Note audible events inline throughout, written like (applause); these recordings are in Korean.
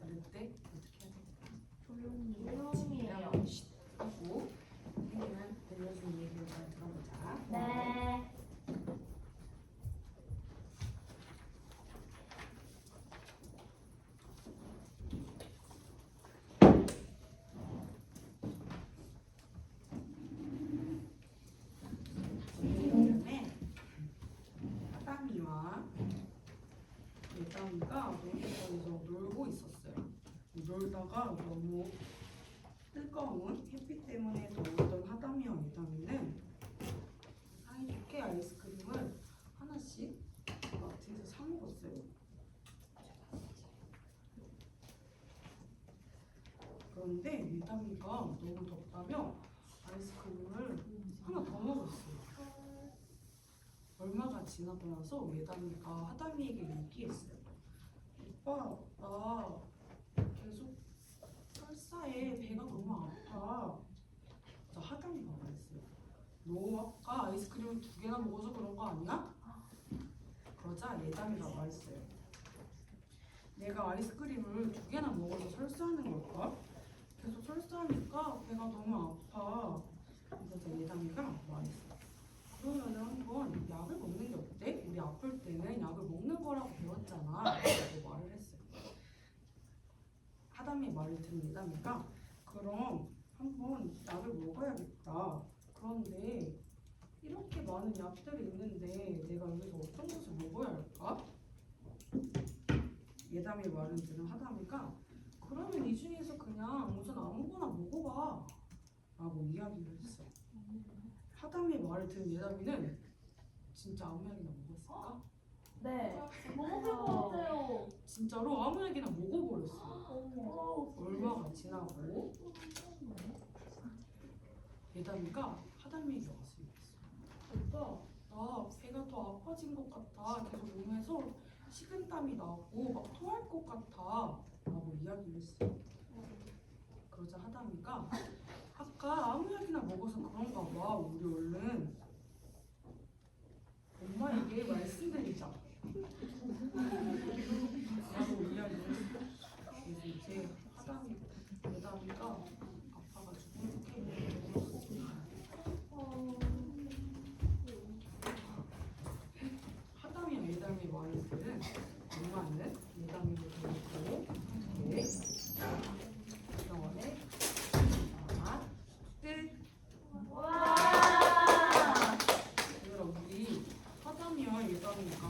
들을 때 어떻게 해야 될까? 조용히요. 그냥 쉿 하고 선생님은 들려준 얘기를 잘 들어보자. 네. 예전에 하담이와 예담이가 놀이터에서 놀고 있었어요. 놀다가 너무 뜨거운 햇빛 때문에 더웠던 하담이와 예담이는 사이좋게 아이스크림을 하나씩 마트에서 사 먹었어요. 그런데 예담이가 너무 덥다며 아이스크림을 하나 더 먹었어요. 얼마가 지나고 나서 예담이가 하담이에게 얘기했어요. 오빠, 나 설사에 배가 너무 아파. 자, 하담이가 말했어요. 너 아까 아이스크림 두 개나 먹어서 그런 거 아니야? 그러자 예담이가 말했어요. 내가 아이스크림을 두 개나 먹어서 설사하는 걸까? 계속 설사하니까 배가 너무 아파. 그래서 예담이가 말했어. 그러면 한번 약을 먹는 게 어때? 우리 아플 때는 약을 먹는 거라고 배웠잖아. 라고 말을 하담이 말을 들은 예담이가 그럼 한번 약을 먹어야겠다. 그런데 이렇게 많은 약들이 있는데 내가 여기서 어떤 것을 먹어야 할까? 예담이 말을 들은 하담이가 그러면 이 중에서 그냥 우선 아무거나 먹어봐 라고 이야기를 했어요. 하담이 말을 들은 예담이는 진짜 아무 약이나 먹었을까? 네. 너무 것 같아요. 진짜로 아무 약이나 먹어버렸어요. 어머. 얼마가 지나고 예담이가 하담이에게 와서 얘기했어요. 오빠, 나 배가 더 아파진 것 같아. 계속 몸에서 식은땀이 나고 막 토할 것 같아. 라고 이야기를 했어요. 그러자 하담이가 아까 아무 약이나 먹어서 그런가 봐. 우리 얼른 엄마에게 말씀드리자. 라고 이야기를 했어요. 그래서 이제 하담이, 예담이가 아파가지고 이렇게 하담이와 예담이 말을 들은 엄마는 예담이를 데리고 함께 병원에 아, 끝. 와. 얘들아 우리 하담이와 예담이가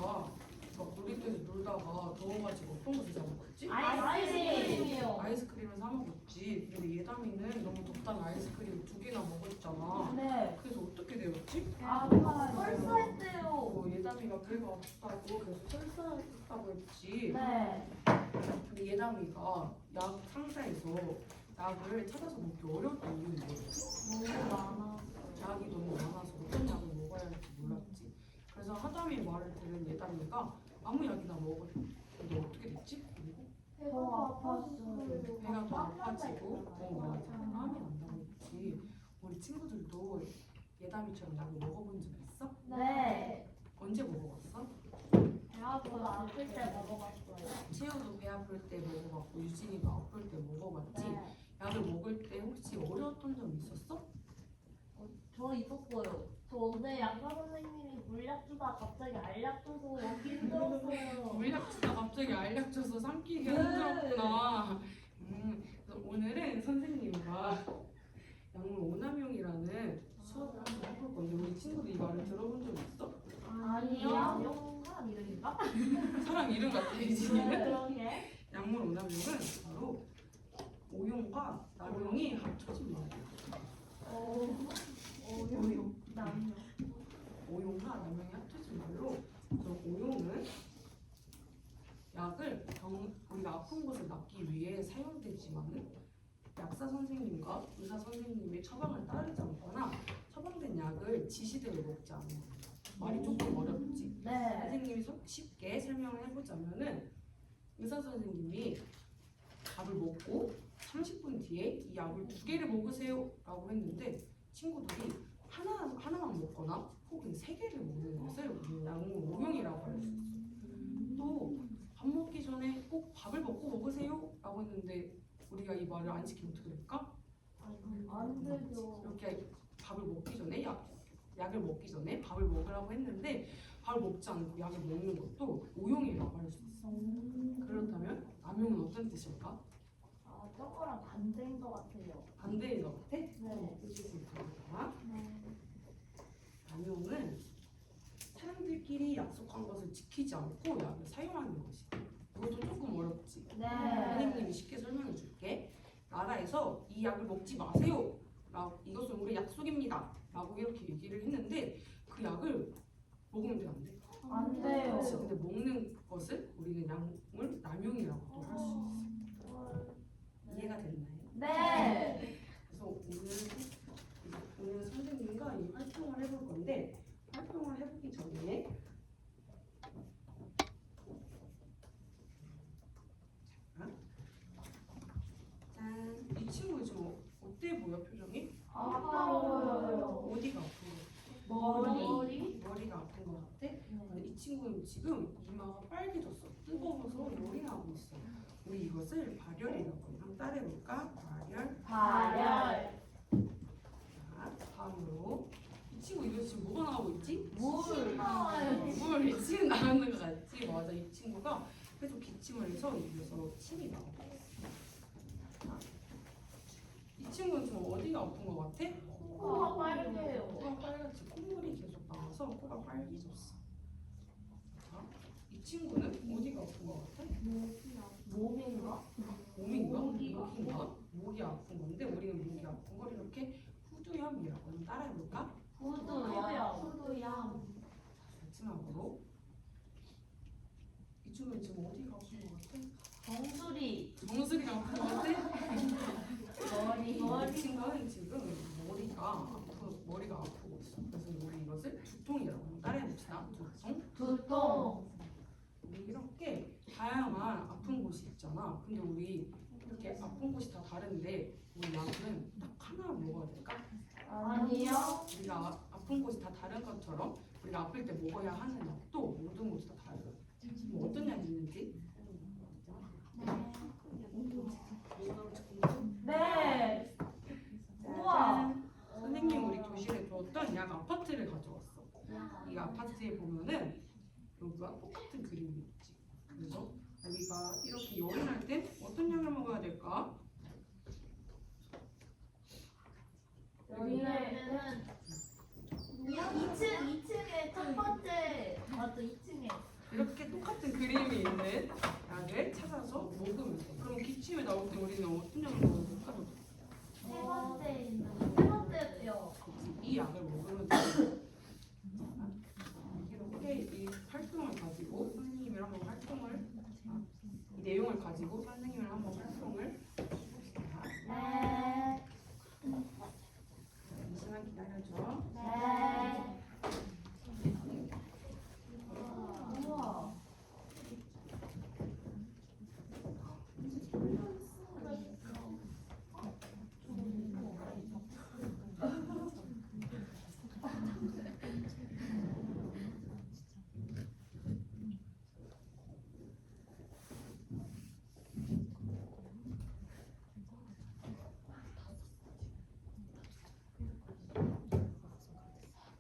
막 놀이터에서 놀다가 더워가지고 어떤 것을 사 먹었지? 아이스크림이요. 아이스크림을 사 먹었지. 근데 예담이는 너무 덥다는 아이스크림 두 개나 먹었잖아. 네. 그래서 어떻게 되었지? 아파. 설사했대요. 어, 예담이가 배가 아프다고 계속 설사했다고 했지. 네. 근데 예담이가 약 상자에서 약을 찾아서 먹기 어려웠던 이유는 뭐였어? 너무 많아. 약이 너무 많아서 어떤 약을 먹어야 할지 몰랐지. 그래서 하담이 말을 들은 예담이가 아무 약이나 먹었는데 어떻게 됐지? 그리고 배가 아팠어요. 배가 더 아파지고 했지. 우리 친구들도 예담이처럼 약을 먹어본 적 있어? 네. 언제 먹어봤어? 배 아프다. 아플 때 먹어봤어요. 채우도 배 아플 때 먹어봤고 유진이도 아플 때 먹어봤지. 네. 약을 먹을 때 혹시 어려웠던 점 있었어? 저 있었어요. 저 오늘 양가 선생님이 물약 주다 갑자기 알약 줘서 먹기 힘들었어요. (laughs) 물약 주다 갑자기 알약 줘서 삼키기가 네. 힘들었구나. 음, 그래서 오늘은 선생님과 약물 오남용이라는 수업을 한번 해볼 건데 우리 친구들 이 말을 들어본 적 있어? 아니요. 사람 이름인가? (laughs) 사람 이름 같아 유진이는? 그러게. 약물 오남용은 바로 오용과 남용이 합쳐진 말이야. 어. 오용. 남녀. 오용과 남용이 합쳐진 말로 저 오용은 약을 위해 사용되지만은 약사 선생님과 의사 선생님의 처방을 따르지 않거나 처방된 약을 지시대로 먹지 않는. 말이 조금 어렵지. 네. 선생님이 소- 쉽게 설명을 해보자면은 의사 선생님이 밥을 먹고 30분 뒤에 이 약을 두 개를 먹으세요라고 했는데 친구들이 하나 하나만 먹거나 혹은 세 개를 먹는 것을 우리는 약물 오용이라고 할 수 있어. 또밥 먹기 전에 꼭 밥을 먹고 먹으세요라고 했는데 우리가 이 말을 안 지키면 어떻게 될까? 안 되죠. 이렇게 밥을 먹기 전에 약, 약을 먹기 전에 밥을 먹으라고 했는데 밥을 먹지 않고 약을 먹는 것도 오용이라고 할 수 있어. 그렇다면 남용은 어떤 뜻일까? 아, 저거랑 반대인 것 같아요. 반대인 것 같아? 네. 뜻이 있습니다. 남용은 사람들끼리 약속한 것을 지키지 않고 약을 사용하는 것이. 이것도 조금 어렵지. 네. 선생님이 쉽게 줄게. 나라에서 이 약을 먹지 마세요. 라고 이것은 우리 약속입니다. 라고 이렇게 얘기를 했는데 그 약을 먹으면 돼안 돼? 안. 돼요. 근데 먹는 것을 우리는 약물 남용이라고도 할 수 있어. 이해가 됐나요? 네. 그래서 오늘 오늘 선생님과 이 활동을 해볼 건데 활동을 해보기 전에 짠, 이 친구 지금 어때 보여 표정이? 아파요. 어디가 아픈 거? 머리. 머리가 아픈 거 같아? 근데 이 친구는 지금 이마가 빨개졌어. 뜨거워서 열이 나고 있어. 우리 이것을 발열이라고 해. 한번 따라해볼까? 발열. 발열. 자, 다음으로 이 친구 이거 지금 뭐가 나오고 있지? 물. 물침 나오는 거 같지? 맞아 이 친구가 계속 기침을 해서 입에서 침이 나오고 자, 이 친구는 지금 어디가 아픈 거 같아? 코가 빨개요. 코가 빨갛지 콧물이 계속 나와서 코가 빨개졌어 자, 이 친구는 어디가 아픈 거 같아? 몸인가? 몸인가? 목인가? 목이 아픈 건데 우리는 목이 아픈 걸 이렇게 후두염이라고 한번 따라해볼까? 후두야. 마지막으로 이 친구는 지금 어디가 아픈 거 같아? 정수리. 정수리가 아픈 거 같아? 머리. 이 친구는 지금 머리가 아프, 머리가 아프고 있어. 그래서 우리 이것을 두통이라고 따라해봅시다. 두통. 두통. 우리 이렇게 다양한 아픈 곳이 있잖아. 근데 우리 이렇게 아픈 곳이 다 다른데 우리 약은 딱 하나 먹어야 될까? 아니요. 우리가 아- 아픈 곳이 다 다른 것처럼 우리가 아플 때 먹어야 하는 약도 모든 곳이 다 달라요. 지금 어떤 약이 있는지? 네. 우와. 선생님 우리 교실에 줬던 약 아파트를 가져왔어. 이 아파트에 보면은 여기가 똑같은 그림이 있지. 그래서 우리가 이렇게 열이 날때 어떤 약을 먹어야 될까? 여기는 2층 2층에 첫 번째 맞죠 2층에 이렇게 똑같은 그림이 있는 약을 찾아서 먹으면 돼. 그럼 기침이 나올 때 우리는 어떤 약을 먹어야 될까? 세 번째 있는 세 번째요. 이 약을 먹으면 돼. 이렇게 이 활동을 가지고 선생님이랑 한번 활동을 아, 이 내용을 가지고 선생님이랑 한번 활동을 해봅시다. 네. 잠시만 기다려줘. 네. 우와.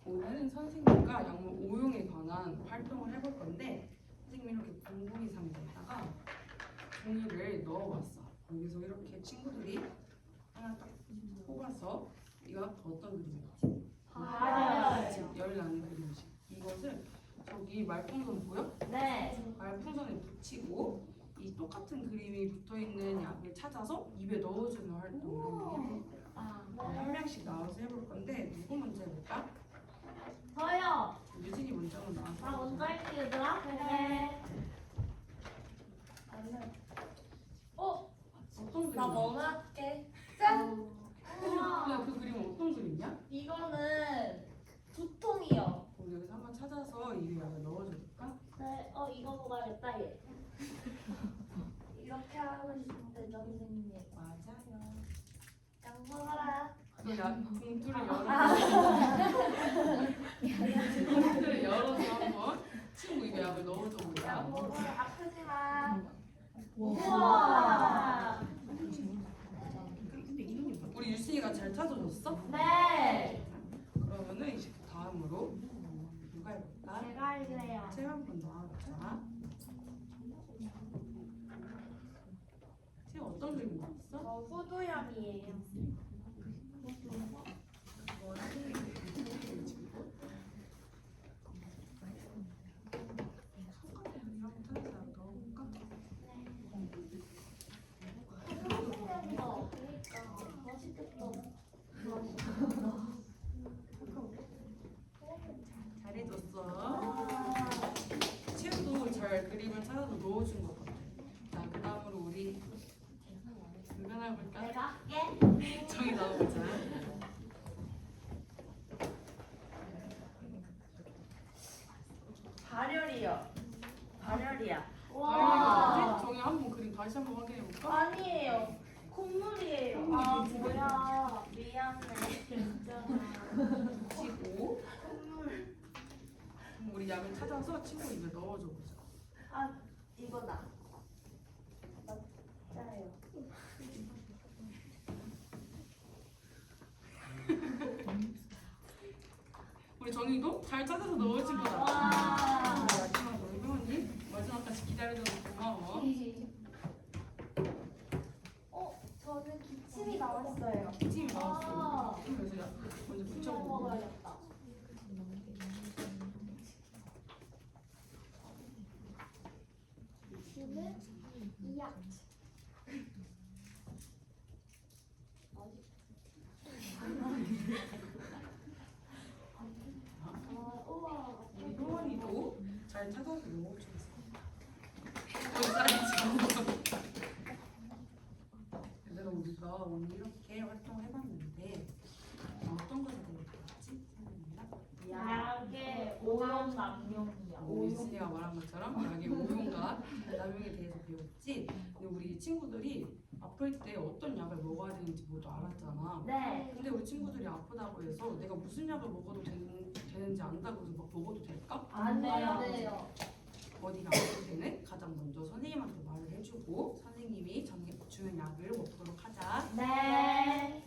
오늘은 선생님과 약물 오용에 관한 활동을 해볼 건데 선생님이 이렇게 공부기 상자에다가 종이를 넣어왔어. 여기서 이렇게 친구들이 하나 딱 뽑아서 이거 어떤 그림이지? 발열. 열 나는 그림이지. 이것을 저기 말풍선 보여? 네. 말풍선에 붙이고 이 똑같은 그림이 붙어 있는 약을 찾아서 입에 넣어주는 활동을 해볼 거야. 아, 한 명씩 나와서 해볼 건데 누구 먼저 해볼까? 저요. 유진이 먼저 한번 나 나와서. 먼저 할게요, 얘들아. 네. 어? 먹어야겠다 얘. 이렇게 하고 싶은데 선생님 맞아요. 약 먹어라. 야, 봉투를 열어. 봉투를 열어서 한번 친구 입에 약을 넣어줘 약 보자. 먹어라. 아프지 마. 우와. 근데 이름이 뭐야? 우리 유진이가 잘 찾아줬어? 네. 그러면은 이제 그 다음으로 누가 해볼까? 제가 할래요. 제가 한번 나와보자. 지금 어떤 그림 나왔어? 저 후두염이에요. 후두염이가 없으니까 멋있겠다. 잘해줬어. 채우도 잘 그림을 찾아서 넣어준 것 같아. 자, 그 다음으로 우리 누가 나볼까? 내가 할게. 정이 나와보자. 발열이요. 발열이야. 와. 정이 한번 그림 다시 한번 확인해 볼까? 아니에요. 콧물이에요. 아 뭐야. 미안해. 진짜. 치고 콧물. 그럼 우리 약을 찾아서 친구 입에 넣어줘 보자. 아 이거다. 맞아요. 우리 정이도 잘 찾아서 넣어준 거다. 와. 마지막까지 기다려줘서 고마워. (laughs) 어 저는 기침이 나왔어요. 팀이 나왔어. 아. 그래서 약 먼저 기침 붙여보고. 먹어야겠다. 기침은 이약. 아, 우와. 우리 효원이도 잘 찾아서 넣어주겠어. 원사이즈. 얘들아 우리가 오늘 이렇게 활동을 해봤는데 어떤 것에 대해 배웠지? 선생님이랑? 약의 오염 남용이야. 우리 유진이가 말한 것처럼 약의 오용과 남용에 대해서 배웠지. 근데 우리 친구들이 아플 때 어떤 약을 먹어야 되는지 모두 알았잖아. 네. 근데 우리 친구들이 아프다고 해서 내가 무슨 약을 먹어도 되는, 되는지 안다고 해서 막 먹어도 될까? 안 돼요. 어디가 아플 때는 가장 먼저 선생님한테 말을 해주고 선생님이 정해 주는 약을 먹도록 하자. 네.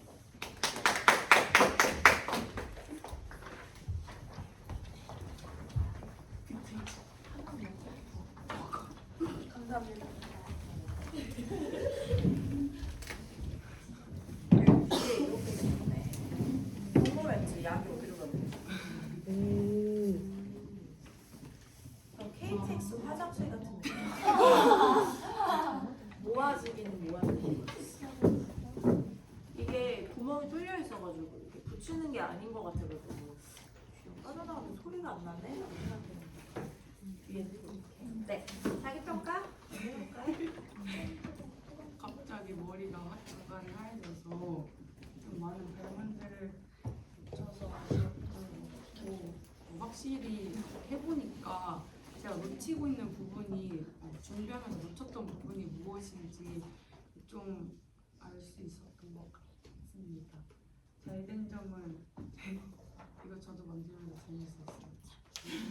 감사합니다. 궁금했지 약이 어디로 갔는지. 어, KTX 화장실 같은 느낌. 모아지기는 모아지기. 이게 구멍이 뚫려 있어가지고 이렇게 붙이는 게 아닌 것 같아가지고 빠져나가면 소리가 안 나네. 라고 생각했는데. 위에 네. 자기 평가. 머리가 중간에 하얘져서 좀 많은 별문들을 붙여서 아쉬웠고 또 확실히 해보니까 제가 놓치고 있는 부분이 어, 준비하면서 놓쳤던 부분이 무엇인지 좀 알 수 있었던 것 같습니다. 잘된 점은 (laughs) 이거 저도 만들면서 재밌었어요.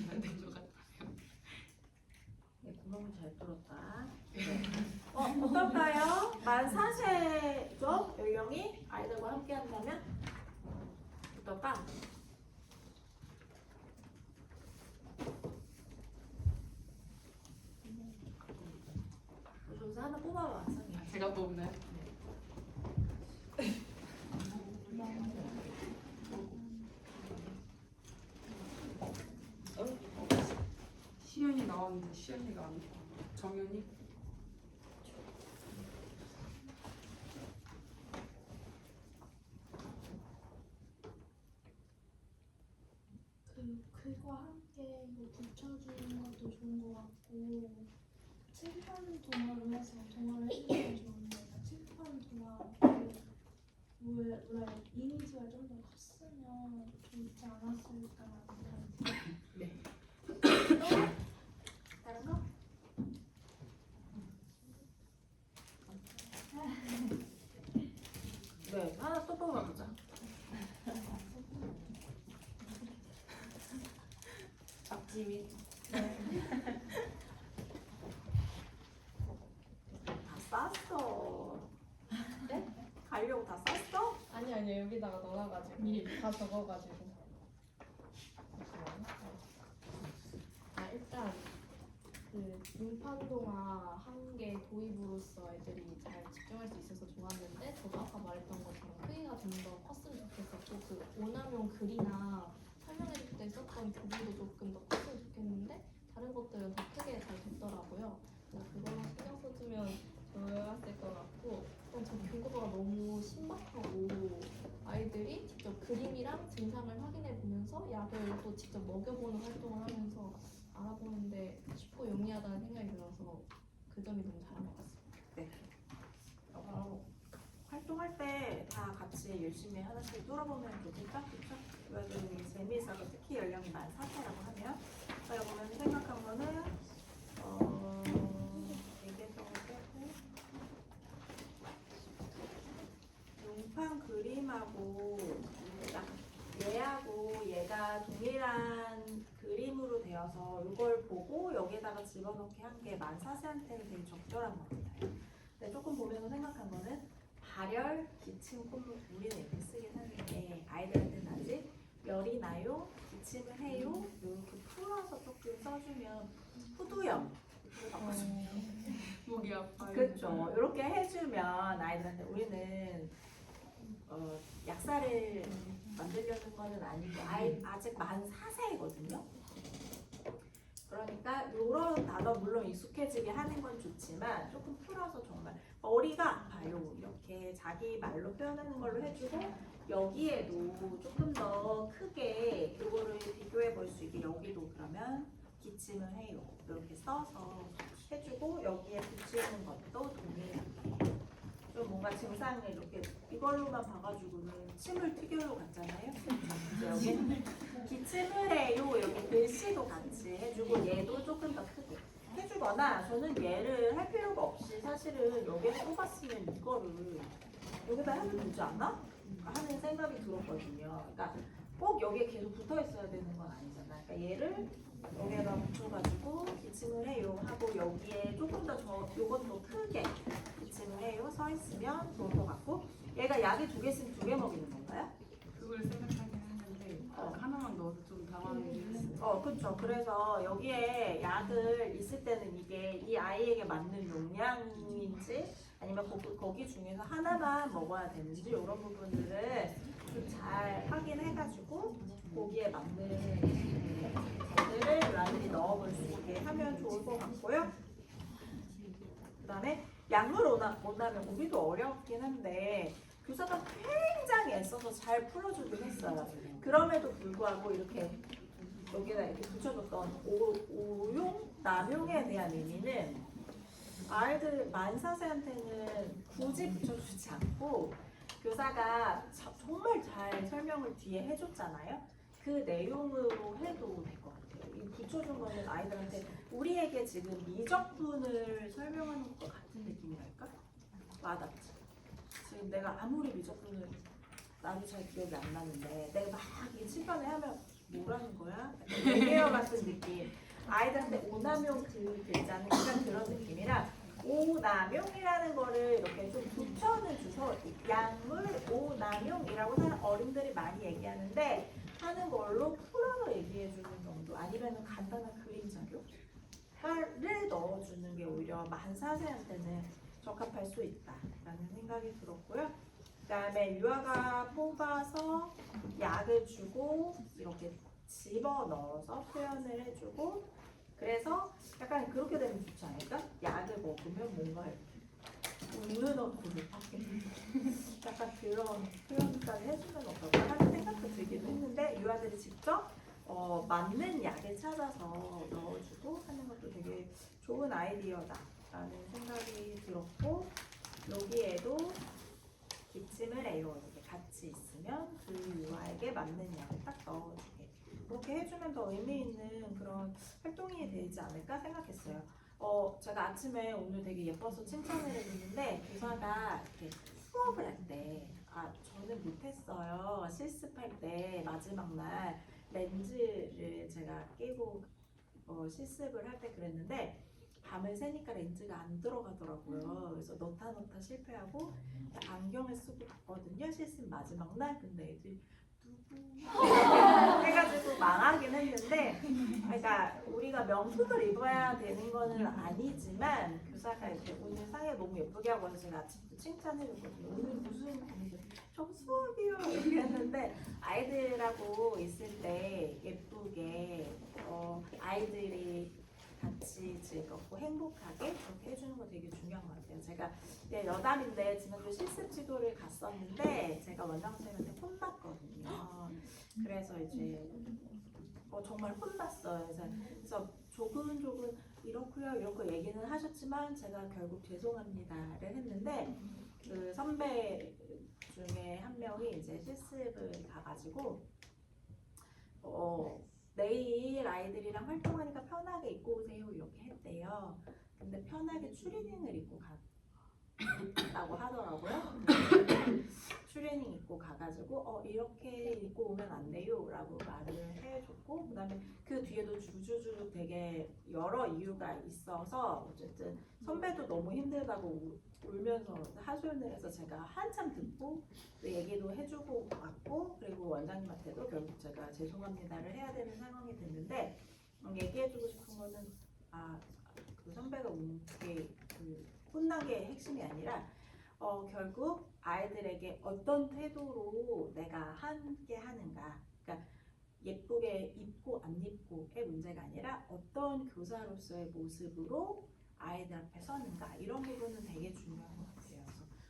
잘된 것 같아요. 네, 구멍을 잘 뚫었다. 네. 어, 어떨까요? 만 4세죠? 연령이 아이들과 함께 한다면? 어떨까? 여기서 하나 뽑아봐. 제가 뽑나요? 시연이 나왔는데 시연이가 안 나와. 정연이? 동화에서 동화를 좋아하는 칠판 동화를 뭐라 이미지가 좀 더 컸으면 좋지 않았을까 네. 다른 거? 네 하나 또 뽑아보자. 앞집이. 여기다가 넣어가지고 다 적어가지고 아 일단 그 음판동화 한 개 도입으로써 애들이 잘 집중할 수 있어서 좋았는데 저도 아까 말했던 것처럼 크기가 좀 더 컸으면 좋겠었고 그 오남용 글이나 설명해줄 때 썼던 부분도 조금 더 컸으면 좋겠는데 다른 것들은 더 크게 잘 됐더라고요. 그거만 신경 써주면 좋았을 것 같고 일단 저 교과가 너무 신박하고 아이들이 직접 그림이랑 증상을 확인해 보면서 약을 또 직접 먹여보는 활동을 하면서 알아보는데 쉽고 용이하다는 생각이 들어서 그 점이 너무 잘한 것 같습니다. 어, 활동할 때 다 같이 열심히 하나씩 뚫어보면 좋겠다? 그쵸? 그래도 재미있어서 특히 연령이 만 4세라고 하면 저희가 보면 생각한 거는 어, 얘기했던 거 빼고 용 판 그림하고 약 얘하고 얘가 동일한 그림으로 되어서 이걸 보고 여기에다가 집어넣기 한게만 4세한테는 되게 적절한 것 같아요. 근데 조금 보면서 생각한 거는 발열, 기침, 콧물 우리는 이렇게 쓰긴 하는데 아이들한테는 아직 열이 나요, 기침을 해요 이렇게 풀어서 조금 써주면 후두염 바꿔주면 목이 아파요. 그렇죠. 이렇게 해주면 아이들한테 우리는 어, 약사를 만들려는 거는 아니고 아이 아직 만 4세이거든요. 그러니까 이런 단어 물론 익숙해지게 하는 건 좋지만 조금 풀어서 정말 머리가 아파요. 이렇게 자기 말로 표현하는 걸로 해주고 여기에도 조금 더 크게 이거를 비교해 볼 수 있게 여기도 그러면 기침을 해요. 이렇게 써서 해주고 여기에 붙이는 것도 동일하게 좀 뭔가 증상을 이렇게 이걸로만 봐가지고는 침을 튀겨로 갔잖아요. 여기 기침을 해요. 여기 글씨도 같이 해주고 얘도 조금 더 크게 해주거나 저는 얘를 할 필요가 없이 사실은 여기에 뽑았으면 이거를 여기다 해도 되지 않나? 하는 생각이 들었거든요. 그러니까 꼭 여기에 계속 붙어 있어야 되는 건 아니잖아. 그러니까 얘를 여기에다 붙여가지고 기침을 해요 하고 여기에 조금 더 저, 요건 더 크게 기침을 해요 서 있으면 좋을 것 같고 얘가 약이 두 개 있으면 두 개 먹이는 건가요? 그걸 생각하긴 했는데 어. 하나만 넣어서 좀 당황했어요. 어, 그렇죠. 그래서 여기에 약을 있을 때는 이게 이 아이에게 맞는 용량인지 아니면 거기, 거기 중에서 하나만 먹어야 되는지 이런 부분들을 좀 잘 확인해가지고 거기에 맞는 것들을 라인이 넣어볼 수 있게 하면 좋을 것 같고요. 그 다음에 오나, 오나면 우리도 어렵긴 한데 교사가 굉장히 애써서 잘 풀어주긴 했어요. 그럼에도 불구하고 이렇게 여기다 이렇게 붙여줬던 오, 오용, 남용에 대한 의미는 아이들 만 4세한테는 굳이 붙여주지 않고 교사가 자- 정말 잘 설명을 뒤에 해줬잖아요. 그 내용으로 해도 될 것 같아요. 이 붙여준 거는 아이들한테 우리에게 지금 미적분을 설명하는 것 같은 느낌이랄까? 와닿지. 지금 내가 아무리 미적분을 나도 잘 기억이 안 나는데 내가 막이 칠판에 하면 뭐라는 거야? 레게어 같은 느낌. 아이들한테 오남용 그 글자는 약간 그런 느낌이라 오남용이라는 거를 이렇게 좀 붙여는 주서 약물 오남용이라고 사는 어른들이 많이 얘기하는데 하는 걸로 풀어서 얘기해 주는 정도 아니면 간단한 그림 자 료를 넣어주는 게 오히려 만 4세한테는 적합할 수 있다라는 생각이 들었고요. 그 다음에 유아가 뽑아서 약을 주고 이렇게 집어 넣어서 표현을 해주고 그래서 약간 그렇게 되면 좋지 않을까? 약을 먹으면 뭔가 우는 얼굴을 (laughs) 약간 그런 표현까지 해주면 어떨까 하는 생각도 들기도 했는데 유아들이 직접 어, 맞는 약을 찾아서 넣어주고 하는 것도 되게 좋은 아이디어다라는 생각이 들었고 여기에도 기침을 이렇게 같이 있으면 그 유아에게 맞는 약을 딱 넣어주게 그렇게 해주면 더 의미 있는 그런 활동이 되지 않을까 생각했어요. 어, 제가 아침에 오늘 되게 예뻐서 칭찬을 해줬는데 교사가 이렇게 수업을 할 때 아 저는 못했어요. 실습할 때 마지막 날 렌즈를 제가 끼고 어, 실습을 할 때 그랬는데 밤을 새니까 렌즈가 안 들어가더라고요. 그래서 넣다 넣다 실패하고 안경을 쓰고 갔거든요. 실습 마지막 날. 근데 애들이 (laughs) 해가지고 망하긴 했는데 그러니까 우리가 명품을 입어야 되는 거는 아니지만 교사가 이렇게 오늘 상에 너무 예쁘게 하고 와서 제가 아침부터 칭찬해줬거든요. 오늘 무슨 저 수업이요 이렇게 했는데 아이들하고 있을 때 예쁘게 어, 아이들이 같이 즐겁고 행복하게 그렇게 해주는 거 되게 중요한 것 같아요. 제가 이제 여담인데 지난주 실습 지도를 갔었는데 제가 원장 선생님한테 혼났거든요. 그래서 이제 어, 정말 혼났어요. 그래서, 그래서 조근조근 이렇고요 이렇게 얘기는 하셨지만 제가 결국 죄송합니다를 했는데 그 선배 중에 한 명이 이제 실습을 가가지고 어, 내일 아이들이랑 활동하니까 편하게 입고 오세요 이렇게 했대요. 근데 편하게 추리닝을 입고 갔다고 (coughs) 하더라고요. 추리닝 입고 가가지고 어 이렇게 입고 오면 안 돼요라고 말을 해줬고 그다음에 그 뒤에도 주주주 되게 여러 이유가 있어서 어쨌든 선배도 너무 힘들다고 우- 울면서 하소연을 해서 제가 한참 듣고 또 얘기도 해주고 왔고 그리고 원장님한테도 결국 제가 죄송합니다를 해야 되는 상황이 됐는데 음, 얘기해주고 싶은 거는 아 그 선배가 운게 그 혼난 게 핵심이 아니라 어, 결국 아이들에게 어떤 태도로 내가 함께 하는가. 그러니까 예쁘게 입고 안 입고의 문제가 아니라 어떤 교사로서의 모습으로 아이들 앞에 서는가. 이런 부분은 되게 중요한 것 같아요.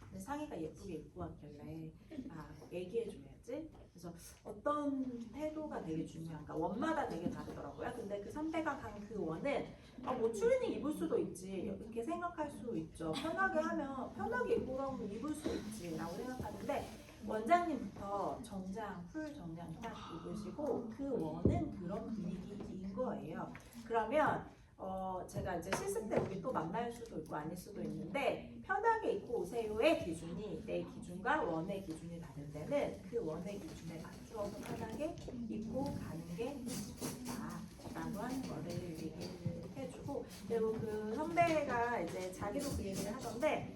그래서 상의가 예쁘게 입고 왔길래 아 얘기해 줘야 지. 그래서 어떤 태도가 되게 중요한가 원마다 되게 다르더라고요. 근데 그 선배가 간 그 원은 아, 뭐 추리닝 입을 수도 있지 이렇게 생각할 수 있죠. 편하게 하면 편하게 입고 가면 입을 수 있지라고 생각하는데 원장님부터 정장 풀 정장 딱 입으시고 그 원은 그런 분위기인 거예요. 그러면 어 제가 이제 실습 때 우리 또 만날 수도 있고 아닐 수도 있는데 편하게 입고 오세요의 기준이 내 기준과 원의 기준이 다른 데는 그 원의 기준에 맞추어서 편하게 입고 가는 게 좋다라고 하는 거를 얘기를 해 주고 그리고 그 선배가 이제 자기도 그 얘기를 하던데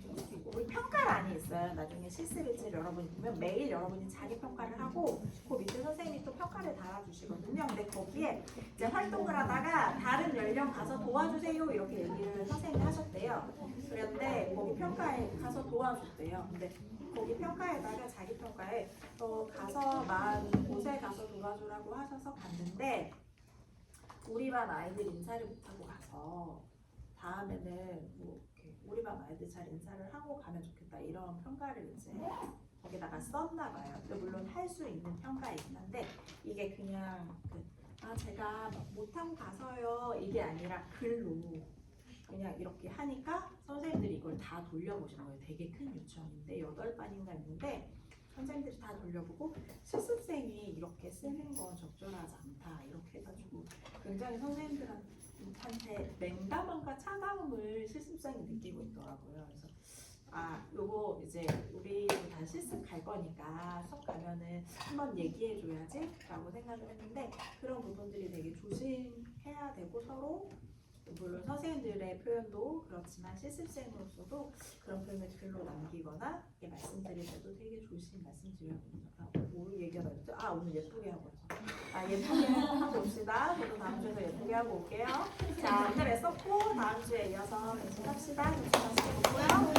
우리 평가란이 있어요. 나중에 실습일지를 여러분이 보면 매일 여러분이 자기 평가를 하고 그 밑에 선생님이 또 평가를 달아주시거든요. 근데 거기에 이제 활동을 하다가 다른 연령 가서 도와주세요 이렇게 얘기를 선생님이 하셨대요. 그런데 거기 평가에 가서 도와줬대요. 근데 거기 평가에다가 자기 평가에 어, 가서 만 곳에 가서 도와주라고 하셔서 갔는데 우리 반 아이들 인사를 못하고 가서 다음에는 뭐 이렇게 우리 반 아이들 잘 인사를 하고 가면 좋겠다 이런 평가를 이제 거기다가 썼나 봐요. 물론 할 수 있는 평가이긴 한데 이게 그냥 그, 아 제가 막 못하고 가서요 이게 아니라 글로 그냥 이렇게 하니까 선생님들이 이걸 다 돌려보신 거예요. 되게 큰 유치원인데 여덟 반인가 있는데 선생님들이 다 돌려보고 실습생이 이렇게 쓰는 건 적절하지 않다 이렇게 해가지고 굉장히 선생님들한테 냉담함과 차가움을 실습생이 느끼고 있더라고요. 그래서 아 요거 이제 우리 다 실습 갈 거니까 수업 가면은 한번 얘기해 줘야지라고 생각을 했는데 그런 부분들이 되게 조심해야 되고 서로 물론 선생님들의 표현도 그렇지만 실습생으로서도 그런 표현을 글로 남기거나 이렇게 말씀드릴 때도 되게 조심히 말씀드려보니까 아, 뭘 얘기하죠? 아 오늘 예쁘게 하고 아 예쁘게 하고 옵시다. 저도 다음 주에서 예쁘게 하고 올게요. 자 오늘 애썼고 다음 주에 이어서 연습합시다. 연습하시고요.